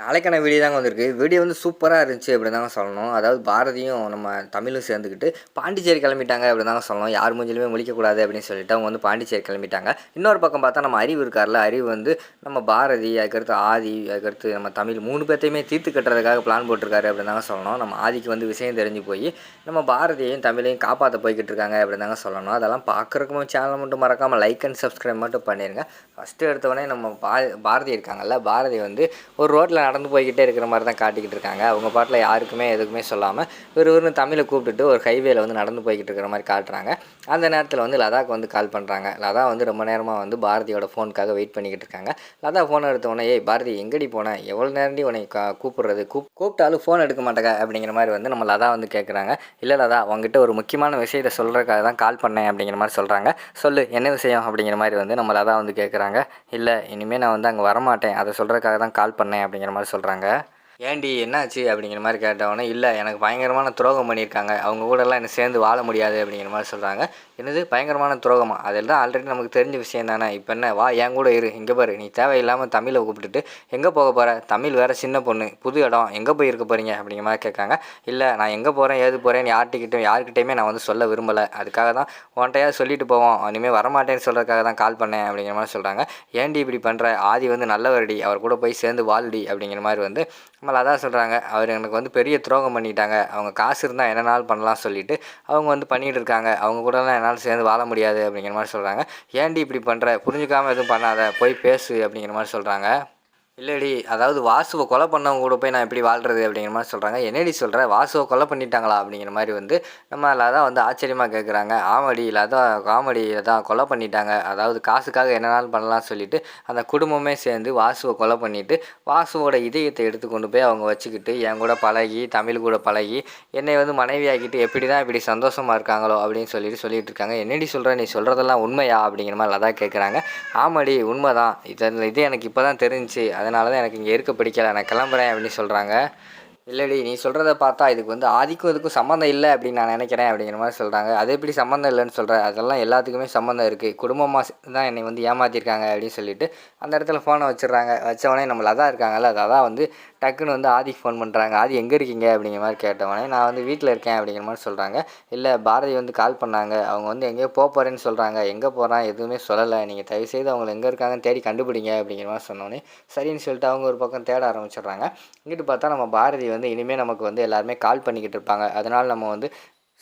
நாளைக்கான வீடியோ தாங்க வந்திருக்கு. வீடியோ வந்து சூப்பராக இருந்துச்சு அப்படி தாங்க சொல்லணும். அதாவது பாரதியும் நம்ம தமிழும் சேர்ந்துக்கிட்டு பாண்டிச்சேரி கிளம்பிட்டாங்க அப்படி தாங்க சொல்லணும். யார் மூஞ்சிலுமே முழிக்கக்கூடாது அப்படின்னு சொல்லிட்டு அவங்க வந்து பாண்டிச்சேரி கிளம்பிட்டாங்க. இன்னொரு பக்கம் பார்த்தா நம்ம அறிவு இருக்கார்ல அறிவு வந்து நம்ம பாரதி அதுக்கடுத்து ஆதி அதுக்கடுத்து நம்ம தமிழ் மூணு பேர்த்தையுமே தீர்த்து கட்டுறதுக்காக பிளான் போட்டிருக்காரு அப்படின்னு தாங்க சொல்லணும். நம்ம ஆதிக்கு வந்து விஷயம் தெரிஞ்சு போய் நம்ம பாரதியையும் தமிழையும் காப்பாற்ற போய்கிட்டு இருக்காங்க அப்படின்னு தாங்க சொல்லணும். அதெல்லாம் பார்க்குறக்கும் சேனல் மட்டும் மறக்காமல் லைக் அண்ட் சப்ஸ்கிரைப் மட்டும் பண்ணிடுங்க ஃபஸ்ட்டு எடுத்தவொடனே நம்ம பா பாரதி இருக்காங்கல்ல பாரதி வந்து ஒரு ரோட்டில் நடந்து போய்கிட்டே இருக்கிற மாதிரி தான் காட்டிக்கிட்டு இருக்காங்க. அவங்க பாட்டில் யாருக்குமே எதுக்குமே சொல்லாமல் ஒரு ஒரு தமிழை கூப்பிட்டுட்டு ஒரு ஹைவேல வந்து நடந்து போய்கிட்டு இருக்கிற மாதிரி காட்டுறாங்க. அந்த நேரத்தில் வந்து லதாக்கு வந்து கால் பண்ணுறாங்க லதா வந்து ரொம்ப நேரமாக வந்து பாரதியோட ஃபோனுக்காக வெயிட் பண்ணிக்கிட்டு இருக்காங்க. லதா ஃபோன் எடுத்த உடனே ஏய் பாரதி எங்கடி போனேன் எவ்வளோ நேரண்டி உன்னை கா கூப்பிடுறது? கூப் கூப்பிட்டாலும் ஃபோன் எடுக்க மாட்டேங்க. அப்படிங்கிற மாதிரி வந்து நம்ம லதா வந்து கேட்குறாங்க இல்லை லதா உங்ககிட்ட ஒரு முக்கியமான விஷயத்தை சொல்கிறக்காக தான் கால் பண்ணேன். அப்படிங்கிற மாதிரி சொல்கிறாங்க சொல்லு என்ன விஷயம்? அப்படிங்கிற மாதிரி வந்து நம்ம லதா வந்து கேட்குறாங்க இல்லை இனிமேல் நான் வந்து அங்கே வரமாட்டேன். அதை சொல்கிறக்காக தான் கால் பண்ணேன். அப்படிங்கிற மாதிரி சொல்கிறாங்க ஏண்டி என்னாச்சு அப்படிங்கிற மாதிரி கேட்டவொடனே இல்லை எனக்கு பயங்கரமான துரோகம் பண்ணியிருக்காங்க. அவங்க கூடலாம் என்ன சேர்ந்து வாழ முடியாது அப்படிங்கிற மாதிரி சொல்கிறாங்க என்னது? பயங்கரமான துரோகமா? அதில் தான் ஆல்ரெடி நமக்கு தெரிஞ்ச விஷயம் தானே. இப்போ என்ன? வா என் கூட இரு. இங்கே பாரு. நீ தேவையில்லாமல் தமிழை கூப்பிட்டுட்டு எங்கே போக போகிற தமிழ் வேறு சின்ன பொண்ணு. புது இடம். எங்கே போய் இருக்க போகிறீங்க அப்படிங்கிற மாதிரி கேட்காங்க. இல்லை நான் எங்கே போகிறேன் ஏது போகிறேன் யார்கிட்டையும் யார்கிட்டையுமே நான் வந்து சொல்ல விரும்பலை. அதுக்காக தான் உன்ட்டையாவது சொல்லிட்டு போவோம். இனிமேல் வரமாட்டேன்னு சொல்கிறதுக்காக தான் கால் பண்ணேன். அப்படிங்கிற மாதிரி சொல்கிறாங்க ஏன்டி இப்படி பண்ணுற ஆதி வந்து நல்லவரடி. அவர் கூட போய் சேர்ந்து வாழ்டி. அப்படிங்கிற மாதிரி வந்து நம்மள அதான் சொல்கிறாங்க அவர் எனக்கு வந்து பெரிய துரோகம் பண்ணிட்டாங்க. அவங்க காசு இருந்தால் என்னென்னாலும் பண்ணலாம் சொல்லிட்டு அவங்க வந்து பண்ணிகிட்டு இருக்காங்க. அவங்க கூடலாம் என்னால் சேர்ந்து வாழ முடியாது அப்படிங்கிற மாதிரி சொல்கிறாங்க ஏன்டி இப்படி பண்ணுற புரிஞ்சுக்காமல் எதுவும் பண்ணாத. போய் பேசு அப்படிங்கிற மாதிரி சொல்கிறாங்க இல்லைடி அதாவது வாசுவை கொலை பண்ணவங்க கூட போய் நான் எப்படி வாழ்கிறது அப்படிங்கிற மாதிரி சொல்கிறாங்க என்னடி சொல்கிற வாசுவை கொலை பண்ணிட்டாங்களா அப்படிங்கிற மாதிரி வந்து நம்ம தான் வந்து ஆச்சரியமாக கேட்குறாங்க ஆமடி இல்லாதான் காமெடி தான் கொலை பண்ணிட்டாங்க. அதாவது காசுக்காக என்னனாலும் பண்ணலாம் சொல்லிட்டு அந்த குடும்பமே சேர்ந்து வாசுவை கொலை பண்ணிவிட்டு வாசுவோட இதயத்தை எடுத்து கொண்டு போய் அவங்க வச்சுக்கிட்டு என் கூட பழகி தமிழ் கூட பழகி என்னை வந்து மனைவியாக்கிட்டு எப்படி தான் இப்படி சந்தோஷமாக இருக்காங்களோ அப்படின்னு சொல்லிட்டு சொல்லிட்டு இருக்காங்க. என்னடி சொல்கிற நீ சொல்கிறதெல்லாம் உண்மையா அப்படிங்கிற மாதிரி லதா கேட்குறாங்க ஆமாடி உண்மை தான் இது இது எனக்கு இப்போ தான் தெரிஞ்சுச்சு. அதனால தான் எனக்கு இங்கே இருக்க பிடிக்கல. நான் கிளம்புறேன் அப்படின்னு சொல்கிறாங்க இல்லடி நீ சொல்கிறத பார்த்தா இதுக்கு வந்து ஆதிக்கும் இதுக்கும் சம்மந்தம் இல்லை அப்படின்னு நான் நினைக்கிறேன் அப்படிங்கிற மாதிரி சொல்கிறாங்க அது எப்படி சம்மந்தம் இல்லைன்னு சொல்கிறேன் அதெல்லாம் எல்லாத்துக்குமே சம்மந்தம் இருக்குது குடும்பமாக தான் என்னை வந்து ஏமாற்றிருக்காங்க அப்படின்னு சொல்லிட்டு அந்த இடத்துல ஃபோனை வச்சிடுறாங்க. வச்சவொடனே நம்மளதான் லதா இருக்காங்கல்ல அதான் வந்து டக்குன்னு வந்து ஆதிக்கு ஃபோன் பண்ணுறாங்க ஆதி எங்கே இருக்கீங்க? அப்படிங்கிற மாதிரி கேட்டவொடனே நான் வந்து வீட்டில் இருக்கேன் அப்படிங்கிற மாதிரி சொல்கிறாங்க இல்லை பாரதி வந்து கால் பண்ணாங்க. அவங்க வந்து எங்கேயோ போக போகிறேன்னு சொல்கிறாங்க எங்கே போகிறான் எதுவுமே சொல்லலை. நீங்கள் தயவுசெய்து அவங்க எங்கே இருக்காங்கன்னு தேடி கண்டுபிடிங்க அப்படிங்கிற மாதிரி சொன்னோன்னே சரின்னு சொல்லிட்டு அவங்க ஒரு பக்கம் தேட ஆரம்பிச்சிடுறாங்க. இங்கிட்டு பார்த்தா நம்ம பாரதி வந்து இனிமேல் நமக்கு வந்து எல்லாருமே கால் பண்ணிக்கிட்டு இருப்பாங்க. அதனால் நம்ம வந்து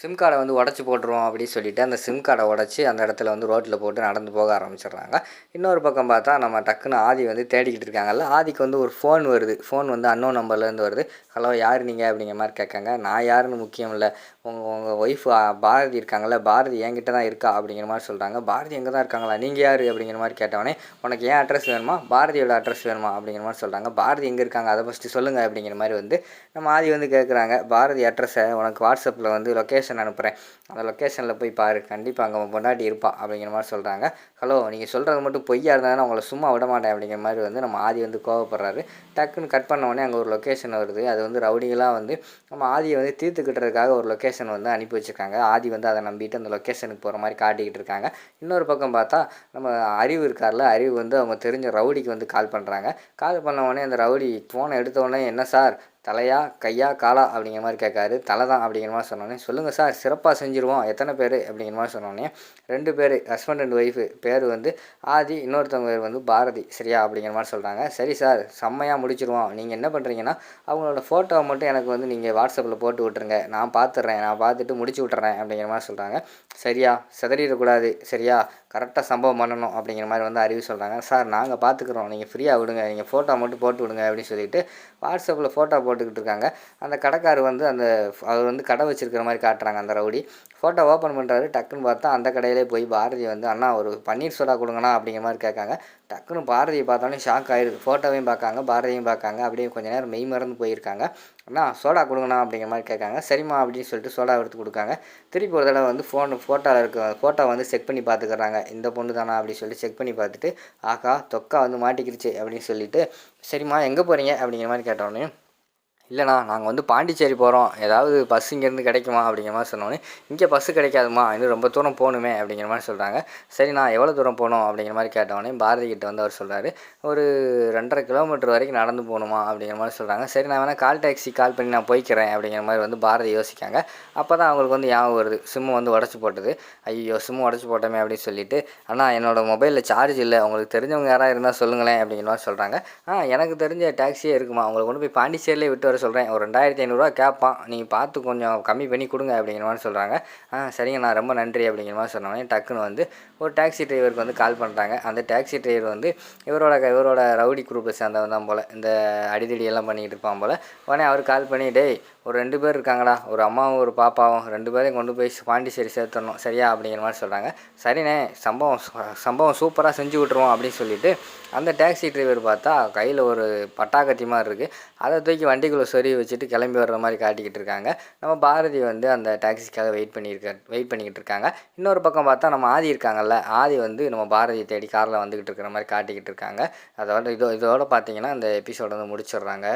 சிம் கார்டை வந்து உடச்சி போட்டுருவோம் அப்படின்னு சொல்லிட்டு அந்த சிம் கார்டை உடச்சி அந்த இடத்துல வந்து ரோட்டில் போட்டு நடந்து போக ஆரம்பிச்சிடுறாங்க. இன்னொரு பக்கம் பார்த்தா நம்ம டக்குன்னு ஆதி வந்து தேடிக்கிட்டு இருக்காங்கல்ல ஆதிக்கு வந்து ஒரு ஃபோன் வருது. ஃபோன் வந்து அன்னோ நம்பர்லேருந்து வருது. ஹலோ யார் நீங்கள் அப்படிங்கிற மாதிரி கேட்காங்க. நான் யாருன்னு முக்கியம் இல்லை. உங்கள் உங்கள் ஒய்ஃப் பாரதி இருக்காங்கல்ல பாரதி என்கிட்ட தான் இருக்கா? அப்படிங்கிற மாதிரி சொல்கிறாங்க பாரதி எங்கே தான் இருக்காங்களா? நீங்கள் யார்? அப்படிங்கிற மாதிரி கேட்டவொடனே உனக்கு ஏன் அட்ரஸ் வேணுமா? பாரதியோட அட்ரஸ் வேணுமா? அப்படிங்கிற மாதிரி சொல்கிறாங்க பாரதி எங்கே இருக்காங்க? அதை ஃபஸ்ட்டு சொல்லுங்கள் அப்படிங்கிற மாதிரி வந்து நம்ம ஆதி வந்து கேட்குறாங்க. பாரதி அட்ரஸை உனக்கு வாட்ஸ்அப்பில் வந்து லொக்கேஷன் லொக்கேஷன் அனுப்புகிறேன் அந்த லொக்கேஷனில் போய் பாரு. கண்டிப்பாக அங்கே பொண்டாட்டி இருப்பாள் அப்படிங்கிற மாதிரி சொல்கிறாங்க ஹலோ நீங்கள் சொல்கிறது மட்டும் பொய்யா இருந்தாலும் உங்களை சும்மா விட மாட்டேன் அப்படிங்கிற மாதிரி வந்து நம்ம ஆதி வந்து கோவப்படுறாரு. டக்குன்னு கட் பண்ண உடனே அங்கே ஒரு லொக்கேஷன் வருது. அது வந்து ரவுடிகளாக வந்து நம்ம ஆதியை வந்து தீர்த்துக்கிட்டுறதுக்காக ஒரு லொக்கேஷன் வந்து அனுப்பி வச்சுருக்காங்க. ஆதி வந்து அதை நம்பிட்டு அந்த லொக்கேஷனுக்கு போகிற மாதிரி காட்டிக்கிட்டு இருக்காங்க. இன்னொரு பக்கம் பார்த்தா நம்ம அறிவு இருக்கார்ல அறிவு வந்து அவங்க தெரிஞ்ச ரவுடிக்கு வந்து கால் பண்ணுறாங்க கால் பண்ண உடனே அந்த ரவுடி ஃபோனை எடுத்த உடனே என்ன சார் தலையா கையா காலா அப்படிங்கிற மாதிரி கேட்காரு தலை தான் அப்படிங்கிற மாதிரி சொன்னோன்னே சொல்லுங்கள் சார் சிறப்பாக செஞ்சுருவோம். எத்தனை பேர்? அப்படிங்கிற மாதிரி சொன்னோன்னே ரெண்டு பேர் ஹஸ்பண்ட் அண்ட் ஒய்ஃபு பேர் வந்து ஆதி இன்னொருத்தவங்க பேர் வந்து பாரதி சரியா? அப்படிங்கிற மாதிரி சொல்கிறாங்க சரி சார் செம்மையாக முடிச்சிருவோம். நீங்கள் என்ன பண்ணுறீங்கன்னா அவங்களோட ஃபோட்டோவை மட்டும் எனக்கு வந்து நீங்கள் வாட்ஸ்அப்பில் போட்டு விட்ருங்க நான் பார்த்துட்றேன் நான் பார்த்துட்டு முடிச்சு விட்டுறேன். அப்படிங்கிற மாதிரி சொல்கிறாங்க சரியா? சிதறிடக்கூடாது. சரியா? கரெக்டாக சம்பவம் பண்ணணும். அப்படிங்கிற மாதிரி வந்து அறிவு சொல்கிறாங்க சார் நாங்கள் பார்த்துக்குறோம் நீங்கள் ஃப்ரீயாக விடுங்க. நீங்கள் ஃபோட்டோ மட்டும் போட்டு விடுங்க. அப்படின்னு சொல்லிட்டு வாட்ஸ்அப்பில் ஃபோட்டோ போட்டுக்கிட்டு இருக்காங்க. அந்த கடைக்கார் வந்து அந்த அவர் வந்து கடை வச்சிருக்கிற மாதிரி காட்டுறாங்க அந்த ரவுடி. ஃபோட்டோ ஓப்பன் பண்ணுறாரு டக்குன்னு பார்த்தா அந்த கடையிலே போய் பாரதி வந்து அண்ணா ஒரு பன்னீர் சோடா கொடுங்கண்ணா அப்படிங்கிற மாதிரி கேட்காங்க. டக்குன்னு பாரதியை பார்த்தோன்னே ஷாக் ஆயிருக்கு ஃபோட்டோவையும் பார்க்காங்க பாரதியும் பார்க்காங்க. அப்படியே கொஞ்ச நேரம் மெய் மறந்து போயிருக்காங்க. அண்ணா சோடா கொடுங்கண்ணா அப்படிங்கிற மாதிரி கேட்காங்க. சரிம்மா அப்படின்னு சொல்லிட்டு சோடா எடுத்து கொடுக்காங்க. திருப்பி ஒரு தடவை வந்து ஃபோன் ஃபோட்டோவில் இருக்க ஃபோட்டோ வந்து செக் பண்ணி பார்த்துக்கிறாங்க. இந்த பொண்ணு தானா? அப்படின்னு சொல்லி செக் பண்ணி பார்த்துட்டு ஆகா தொக்கா வந்து மாட்டிக்கிருச்சு அப்படின்னு சொல்லிட்டு சரிம்மா எங்கே போகிறீங்க அப்படிங்கிற மாதிரி கேட்டோன்னே இல்லைண்ணா நாங்கள் வந்து பாண்டிச்சேரி போகிறோம் ஏதாவது பஸ் இங்கேருந்து கிடைக்குமா அப்படிங்கிற மாதிரி சொன்னோன்னே இங்கே பஸ்ஸு கிடைக்காதுமா இன்னும் ரொம்ப தூரம் போகணுமே அப்படிங்கிற மாதிரி சொல்கிறாங்க சரிண்ணா எவ்வளோ தூரம் போகணும் அப்படிங்கிற மாதிரி கேட்டவொடனே பாரதி கிட்ட வந்து அவர் சொல்கிறாரு ஒரு ரெண்டரை கிலோமீட்டர் வரைக்கும் நடந்து போகணுமா அப்படிங்கிற மாதிரி சொல்கிறாங்க சரி நான் வேணால் கால் டாக்ஸி கால் பண்ணி நான் போய்க்கிறேன் அப்படிங்கிற மாதிரி வந்து பாரதி யோசிக்காங்க. அப்போ தான் அவங்களுக்கு வந்து ஞாபகம் வருது சிம்மு வந்து உடச்சி போட்டது. ஐயோ சிம்மு உடச்சி போட்டோமே அப்படின்னு சொல்லிட்டு அண்ணா என்னோடய மொபைலில் சார்ஜ் இல்லை உங்களுக்கு தெரிஞ்சவங்க யாராவது இருந்தால் சொல்லுங்களேன் அப்படிங்கிற மாதிரி சொல்கிறாங்க ஆ எனக்கு தெரிஞ்ச டாக்ஸியே இருக்குமா அவங்களை கொண்டு போய் பாண்டிச்சேரியிலே விட்டு வேறு சொல்கிறேன் ஒரு ரெண்டாயிரத்தி ஐநூறுரூவா கேட்பான் நீங்கள் பார்த்து கொஞ்சம் கம்மி பண்ணி கொடுங்க அப்படிங்கிற மாதிரி சொல்கிறாங்க ஆ சரிங்க நான் ரொம்ப நன்றி அப்படிங்கிற மாதிரி சொன்னோடனே டக்குன்னு வந்து ஒரு டாக்ஸி டிரைவருக்கு வந்து கால் பண்ணுறாங்க அந்த டாக்ஸி டிரைவர் வந்து இவரோட இவரோட ரவுடி குரூப்பை சேர்ந்தவன் தான் போல். இந்த அடிதடியெல்லாம் பண்ணிக்கிட்டு இருப்பான் போல். உடனே அவர் கால் பண்ணி டேய் ஒரு ரெண்டு பேர் இருக்காங்கடா. ஒரு அம்மாவும் ஒரு பாப்பாவும். ரெண்டு பேரையும் கொண்டு போய் பாண்டிச்சேரி சேர்த்துடணும். சரியா? அப்படிங்கிற மாதிரி சொல்கிறாங்க சரிண்ணே சம்பவம் சம்பவம் சூப்பராக செஞ்சு விட்ருவோம் அப்படின்னு சொல்லிட்டு அந்த டாக்ஸி டிரைவர் பார்த்தா கையில் ஒரு பட்டாக்கத்தி மாதிரி இருக்குது அதை தூக்கி வண்டிக்குள்ளே சொருகி வச்சுட்டு கிளம்பி வர்ற மாதிரி காட்டிக்கிட்டு இருக்காங்க. நம்ம பாரதி வந்து அந்த டாக்ஸிக்காக வெயிட் பண்ணியிருக்க வெயிட் பண்ணிக்கிட்டு இருக்காங்க. இன்னொரு பக்கம் பார்த்தா நம்ம ஆதி இருக்காங்கல்ல. ஆதி வந்து நம்ம பாரதியை தேடி காரில் வந்துக்கிட்டு இருக்கிற மாதிரி காட்டிக்கிட்டு இருக்காங்க. அதோட இதோ இதோட பார்த்தீங்கன்னா அந்த எபிசோட வந்து முடிச்சிடுறாங்க.